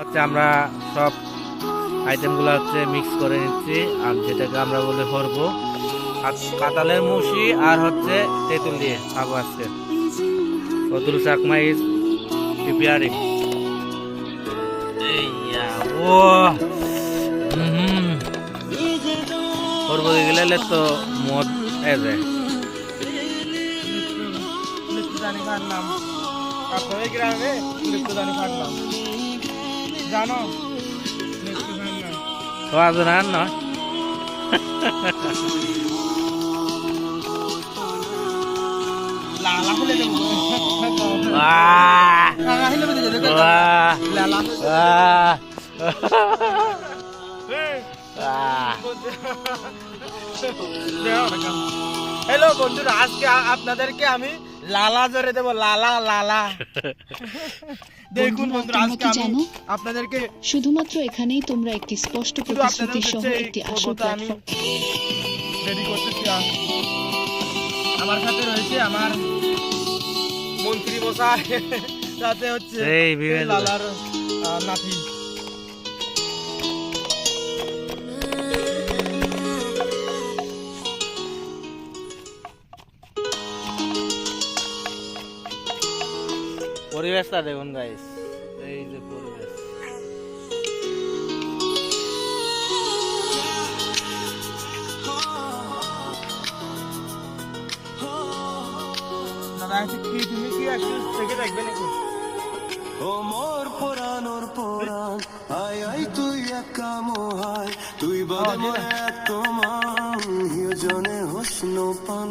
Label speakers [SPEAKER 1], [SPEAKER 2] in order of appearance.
[SPEAKER 1] হচ্ছে আমরা সব আইটেমগুলো হচ্ছে মিক্স করে নিচ্ছি, আর যেটাকে আমরা বলি হরব আর কাতালের মুসি আর হচ্ছে তেঁতুল দিয়ে খাব আজকে। কতুল চাকমা ইজ প্রিপেয়ারিং তো মদ এ
[SPEAKER 2] জানো মৃত্যু ফাটলাম
[SPEAKER 1] তো আজ না নয়
[SPEAKER 2] লালা হলে দেবো
[SPEAKER 1] আহ
[SPEAKER 2] লালা হলে দেবো
[SPEAKER 1] আহ
[SPEAKER 2] লালা
[SPEAKER 1] আহ আহ
[SPEAKER 2] হ্যালো বন্ধুরা আজকে আপনাদেরকে আমি লালা জোরে দেবো লালা লালা। দেখুন বন্ধুরা আজকে আমি আপনাদেরকে
[SPEAKER 3] শুধুমাত্র এখানেই তোমরা একটি স্পষ্ট প্রতিশ্রুতি সহ একটি আসল
[SPEAKER 2] আমি রেডি করতেছি আমার সাথে রয়েছে আমার মন্ত্রী মশাই সাথে হচ্ছে লালার নাতি।
[SPEAKER 1] পরিবেশটা দেখুন গাইস এই যে পরিবেশ।
[SPEAKER 2] দাদা একটু কি তুমি কি একটু থেকে দেখবে নাকি?
[SPEAKER 4] ও মোর পুরানোর পুরাণ আই আই তুই একা মোহাই তুই এত মান হোসনো পান